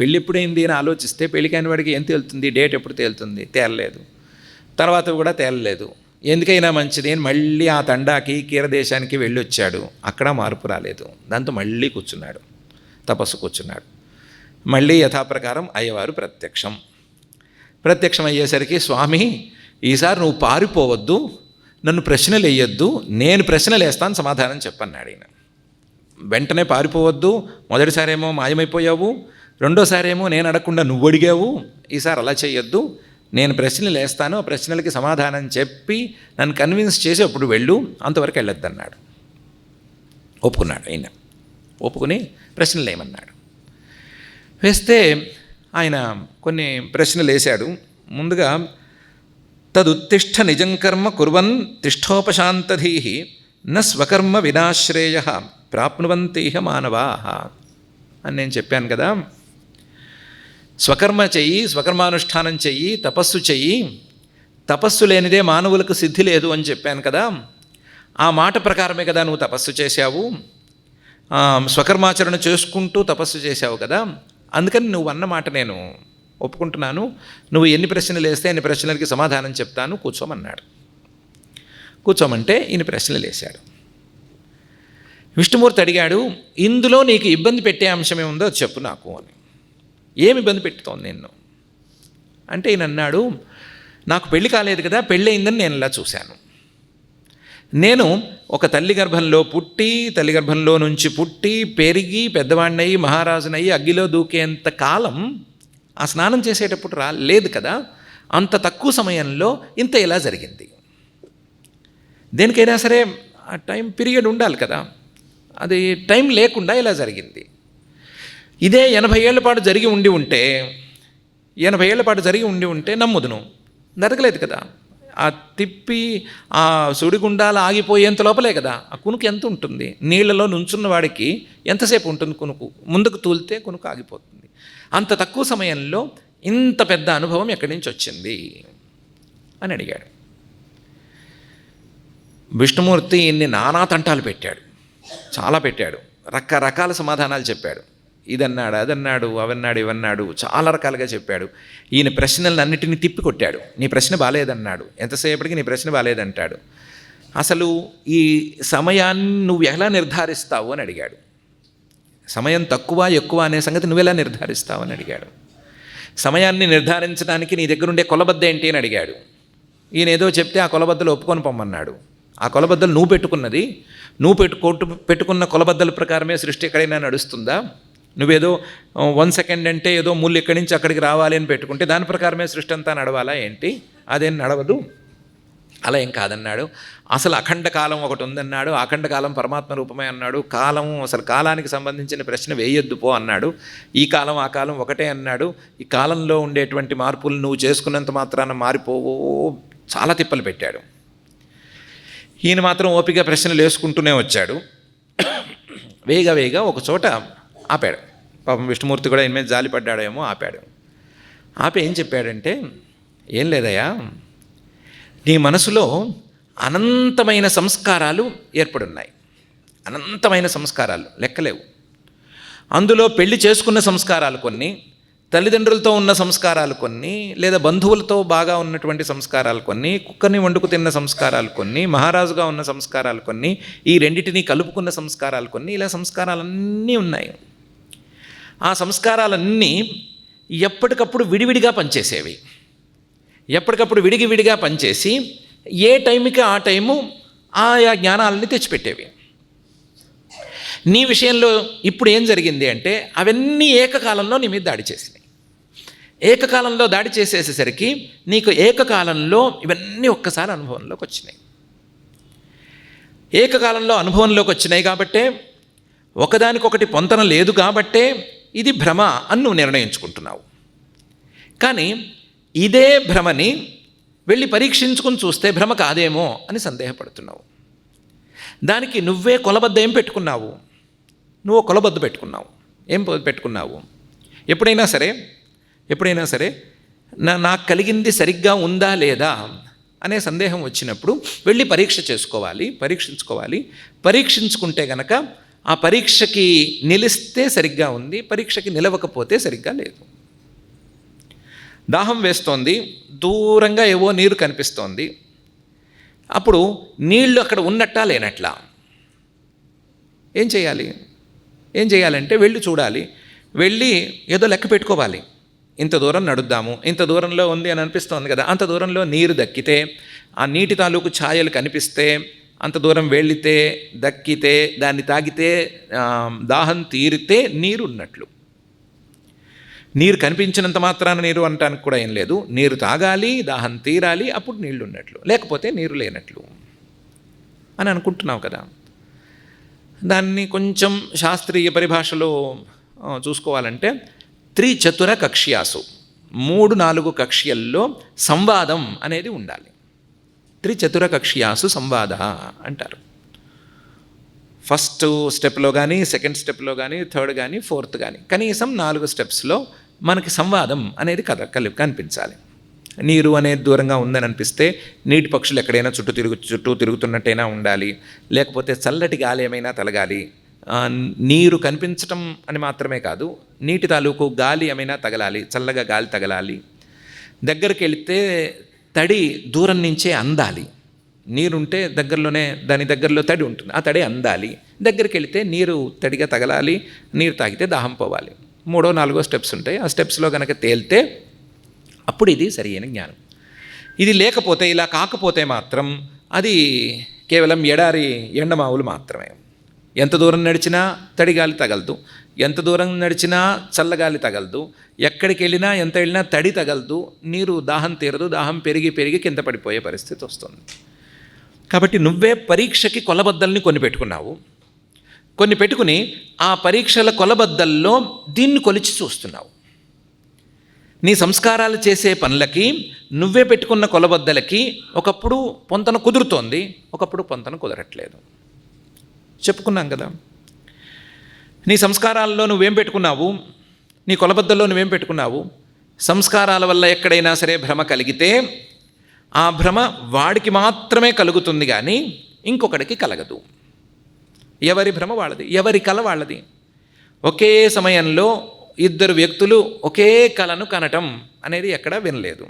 పెళ్ళి ఎప్పుడైంది అని ఆలోచిస్తే పెళ్ళికైన వాడికి ఏం తేలుతుంది? డేట్ ఎప్పుడు తేలుతుంది? తేలలేదు. తర్వాత కూడా తేలలేదు. ఎందుకైనా మంచిది అని మళ్ళీ ఆ తండాకి కీరదేశానికి వెళ్ళి వచ్చాడు అక్కడ మార్పు రాలేదు. దాంతో మళ్ళీ కూర్చున్నాడు. తపస్సు కూర్చున్నాడు. మళ్ళీ యథాప్రకారం అయ్యవారు ప్రత్యక్షం. ప్రత్యక్షం అయ్యేసరికి స్వామి ఈసారి నువ్వు పారిపోవద్దు. నన్ను ప్రశ్నలు వేయొద్దు నేను ప్రశ్నలు వేస్తాను సమాధానం చెప్పన్నాడు ఆయన వెంటనే పారిపోవద్దు. మొదటిసారేమో మాయమైపోయావు. రెండోసారి ఏమో నేను అడగకుండా నువ్వు అడిగావు ఈసారి అలా చేయొద్దు నేను ప్రశ్నలు వేస్తాను ఆ ప్రశ్నలకి సమాధానం చెప్పి నన్ను కన్విన్స్ చేసి అప్పుడు వెళ్ళు అంతవరకు వెళ్ళొద్దు అన్నాడు ఒప్పుకున్నాడు ఆయన ఒప్పుకుని ప్రశ్నలు వేయమన్నాడు. వేస్తే ఆయన కొన్ని ప్రశ్నలు వేశాడు. ముందుగా తదుత్తిష్ట నిజం కర్మ కుర్వన్ తిష్టోపశాంతధీ న స్వకర్మ వినాశ్రేయ ప్రాప్నువంతీహ మానవా. అని నేను చెప్పాను కదా స్వకర్మ చెయ్యి స్వకర్మానుష్ఠానం చెయ్యి తపస్సు చెయ్యి. తపస్సు లేనిదే మానవులకు సిద్ధి లేదు అని చెప్పాను కదా. ఆ మాట ప్రకారమే కదా నువ్వు తపస్సు చేశావు. స్వకర్మాచరణ చేసుకుంటూ తపస్సు చేశావు కదా. అందుకని నువ్వు అన్న మాట నేను ఒప్పుకుంటున్నాను. నువ్వు ఎన్ని ప్రశ్నలు వేస్తే అన్ని ప్రశ్నలకి సమాధానం చెప్తాను. కూర్చోమన్నాడు. కూర్చోమంటే ఈయన ప్రశ్నలు వేశాడు. విష్ణుమూర్తి అడిగాడు ఇందులో నీకు ఇబ్బంది పెట్టే అంశమే ఉందో చెప్పు నాకు అని. ఏమి ఇబ్బంది పెట్టుతోంది నిన్ను? అంటే ఈయన అన్నాడు నాకు పెళ్ళి కాలేదు కదా పెళ్ళి అయిందని నేను ఇలా చూశాను. నేను ఒక తల్లి గర్భంలో పుట్టి తల్లి గర్భంలో నుంచి పుట్టి పెరిగి పెద్దవాడినయ్యి మహారాజునయ్యి అగ్గిలో దూకేంత కాలం ఆ స్నానం చేసేటప్పుడు రా లేదు కదా అంత తక్కువ సమయంలో ఇంత ఇలా జరిగింది. దేనికైనా సరే ఆ టైం పీరియడ్ ఉండాలి కదా అది టైం లేకుండా ఇలా జరిగింది. ఇదే ఎనభై ఏళ్ళ పాటు జరిగి ఉండి ఉంటే ఎనభై ఏళ్ళ పాటు జరిగి ఉండి ఉంటే నమ్ముదును. జరగలేదు కదా. ఆ తిప్పి ఆ సుడిగుండాలు ఆగిపోయేంత లోపలే కదా. ఆ కునుకు ఎంత ఉంటుంది? నీళ్ళలో నుంచున్న వాడికి ఎంతసేపు ఉంటుంది కునుకు? ముందుకు తూలితే కునుకు ఆగిపోతుంది. అంత తక్కువ సమయంలో ఇంత పెద్ద అనుభవం ఎక్కడి నుంచి వచ్చింది? అని అడిగాడు. విష్ణుమూర్తి ఇన్ని నానా తంటాలు పెట్టాడు. చాలా పెట్టాడు. రకరకాల సమాధానాలు చెప్పాడు. ఇదన్నాడు అదన్నాడు అవన్నాడు ఇవన్నాడు చాలా రకాలుగా చెప్పాడు. ఈయన ప్రశ్నలను అన్నిటినీ తిప్పి కొట్టాడు నీ ప్రశ్న బాలేదన్నాడు. ఎంతసేపటికి నీ ప్రశ్న బాలేదంటాడు. అసలు ఈ సమయాన్ని నువ్వు ఎలా నిర్ధారిస్తావు అని అడిగాడు. సమయం తక్కువ ఎక్కువ అనే సంగతి నువ్వెలా నిర్ధారిస్తావు అని అడిగాడు. సమయాన్ని నిర్ధారించడానికి నీ దగ్గర ఉండే కొలబద్ద ఏంటి అని అడిగాడు. ఈయన ఏదో చెప్తే ఆ కొలబద్దలు ఒప్పుకొని పొమ్మన్నాడు. ఆ కొలబద్దలు నువ్వు పెట్టుకున్నది నువ్వు పెట్టుకొట్టు పెట్టుకున్న కొలబద్దల ప్రకారమే సృష్టి ఎక్కడైనా నడుస్తుందా? నువ్వేదో వన్ సెకండ్ అంటే ఏదో ముళ్ళు ఇక్కడి నుంచి అక్కడికి రావాలి అని పెట్టుకుంటే దాని ప్రకారమే సృష్టి అంతా నడవాలా ఏంటి? అదేం నడవదు. అలా ఏం కాదన్నాడు. అసలు అఖండ కాలం ఒకటి ఉందన్నాడు. అఖండ కాలం పరమాత్మ రూపమే అన్నాడు. కాలం అసలు కాలానికి సంబంధించిన ప్రశ్న వేయొద్దు పో అన్నాడు. ఈ కాలం ఆ కాలం ఒకటే అన్నాడు. ఈ కాలంలో ఉండేటువంటి మార్పులు నువ్వు చేసుకున్నంత మాత్రాన మారిపోవు. చాలా తిప్పలు పెట్టాడు. ఈయన మాత్రం ఓపిక ప్రశ్నలు వేసుకుంటూనే వచ్చాడు. వేగ వేగ ఒక చోట ఆపాడు. పాపం విష్ణుమూర్తి కూడా ఈయన మీద జాలి పడ్డాడేమో ఆపాడు. ఆపి ఏం చెప్పాడంటే ఏం లేదయ్యా నీ మనసులో అనంతమైన సంస్కారాలు ఏర్పడున్నాయి. అనంతమైన సంస్కారాలు లెక్కలేవు. అందులో పెళ్ళి చేసుకున్న సంస్కారాలు కొన్ని తల్లిదండ్రులతో ఉన్న సంస్కారాలు కొన్ని లేదా బంధువులతో బాగా ఉన్నటువంటి సంస్కారాలు కొన్ని కుక్కర్ని వండుకు తిన్న సంస్కారాలు కొన్ని మహారాజుగా ఉన్న సంస్కారాలు కొన్ని ఈ రెండింటినీ కలుపుకున్న సంస్కారాలు కొన్ని ఇలా సంస్కారాలన్నీ ఉన్నాయి. ఆ సంస్కారాలన్నీ ఎప్పటికప్పుడు విడివిడిగా పనిచేసేవి. ఎప్పటికప్పుడు విడిగి విడిగా పనిచేసి ఏ టైంకి ఆ టైము ఆయా జ్ఞానాలని తెచ్చిపెట్టేవి. నీ విషయంలో ఇప్పుడు ఏం జరిగింది అంటే అవన్నీ ఏకకాలంలో నీ మీద దాడి చేసినాయి. ఏకకాలంలో దాడి చేసేసేసరికి నీకు ఏకకాలంలో ఇవన్నీ ఒక్కసారి అనుభవంలోకి వచ్చినాయి. ఏకకాలంలో అనుభవంలోకి వచ్చినాయి కాబట్టే ఒకదానికొకటి పొంతన లేదు కాబట్టే ఇది భ్రమ అని నువ్వు నిర్ణయించుకుంటున్నావు. కానీ ఇదే భ్రమని వెళ్ళి పరీక్షించుకుని చూస్తే భ్రమ కాదేమో అని సందేహపడుతున్నావు. దానికి నువ్వే కొలబద్ద ఏం పెట్టుకున్నావు? నువ్వు కొలబద్ద పెట్టుకున్నావు. ఏం పెట్టుకున్నావు? ఎప్పుడైనా సరే ఎప్పుడైనా సరే నా నాకు కలిగింది సరిగ్గా ఉందా లేదా అనే సందేహం వచ్చినప్పుడు వెళ్ళి పరీక్ష చేసుకోవాలి పరీక్షించుకోవాలి. పరీక్షించుకుంటే గనక ఆ పరీక్షకి నిలిస్తే సరిగ్గా ఉంది పరీక్షకి నిలవకపోతే సరిగ్గా లేదు. దాహం వేస్తోంది దూరంగా ఏవో నీరు కనిపిస్తోంది. అప్పుడు నీళ్ళు అక్కడ ఉన్నట్టా లేనట్లా? ఏం చేయాలి? ఏం చేయాలంటే వెళ్ళి చూడాలి. వెళ్ళి ఏదో లెక్క పెట్టుకోవాలి. ఇంత దూరం నడుద్దాము ఇంత దూరంలో ఉంది అని అనిపిస్తోంది కదా అంత దూరంలో నీరు దక్కితే ఆ నీటి తాలూకు ఛాయలు కనిపిస్తే అంత దూరం వెళ్ళితే దక్కితే దాన్ని తాగితే దాహం తీరితే నీరు ఉన్నట్లు. నీరు కనిపించినంత మాత్రాన నీరు అనటానికి కూడా ఏం లేదు. నీరు తాగాలి దాహం తీరాలి అప్పుడు నీళ్ళు ఉన్నట్లు. లేకపోతే నీరు లేనట్లు. అని అనుకుంటున్నావు కదా. దాన్ని కొంచెం శాస్త్రీయ పరిభాషలో చూసుకోవాలంటే త్రిచతుర కక్ష్యాసు. మూడు నాలుగు కక్ష్యల్లో సంవాదం అనేది ఉండాలి. త్రిచతుర కక్ష్యాసు సంవాద అంటారు. ఫస్ట్ స్టెప్లో కానీ సెకండ్ స్టెప్లో కానీ థర్డ్ కానీ ఫోర్త్ కానీ కనీసం నాలుగు స్టెప్స్లో మనకి సంవాదం అనేది కథ కలి కనిపించాలి. నీరు అనేది దూరంగా ఉందని అనిపిస్తే నీటి పక్షులు ఎక్కడైనా చుట్టూ తిరుగు చుట్టూ తిరుగుతున్నట్టయినా ఉండాలి. లేకపోతే చల్లటి గాలి ఏమైనా తలగాలి. నీరు కనిపించటం అని మాత్రమే కాదు నీటి తాలూకు గాలి ఏమైనా తగలాలి చల్లగా గాలి తగలాలి. దగ్గరికి వెళితే తడి దూరం నుంచే అందాలి. నీరుంటే దగ్గరలోనే దాని దగ్గరలో తడి ఉంటుంది. ఆ తడి అందాలి. దగ్గరికి వెళితే నీరు తడిగా తగలాలి నీరు తాగితే దాహం పోవాలి. మూడో నాలుగో స్టెప్స్ ఉంటాయి. ఆ స్టెప్స్లో కనుక తేలితే అప్పుడు ఇది సరియైన జ్ఞానం. ఇది లేకపోతే ఇలా కాకపోతే మాత్రం అది కేవలం ఎడారి ఎండమావులు మాత్రమే. ఎంత దూరం నడిచినా తడిగాలి తగలదు. ఎంత దూరం నడిచినా చల్లగాలి తగలదు. ఎక్కడికి వెళ్ళినా ఎంత వెళ్ళినా తడి తగలదు. నీరు దాహం తీరదు దాహం పెరిగి పెరిగి కింద పడిపోయే పరిస్థితి వస్తుంది. కాబట్టి నువ్వే పరీక్షకి కొలబద్దల్ని కొన్ని పెట్టుకున్నావు. కొన్ని పెట్టుకుని ఆ పరీక్షల కొలబద్దల్లో దీన్ని కొలిచి చూస్తున్నావు. నీ సంస్కారాలు చేసే పనులకి నువ్వే పెట్టుకున్న కొలబద్దలకి ఒకప్పుడు పొంతన కుదురుతోంది ఒకప్పుడు పొంతన కుదరట్లేదు. చెప్పుకున్నాం కదా? నీ సంస్కారాల్లో నువ్వేం పెట్టుకున్నావు? నీ కొలబద్దల్లో నువ్వేం పెట్టుకున్నావు? సంస్కారాల వల్ల ఎక్కడైనా సరే భ్రమ కలిగితే ఆ భ్రమ వాడికి మాత్రమే కలుగుతుంది కానీ ఇంకొకడికి కలగదు. ఎవరి భ్రమ వాళ్ళది? ఎవరి కల వాళ్ళది? ఒకే సమయంలో ఇద్దరు వ్యక్తులు ఒకే కళను కనటం అనేది ఎక్కడా వినలేదు.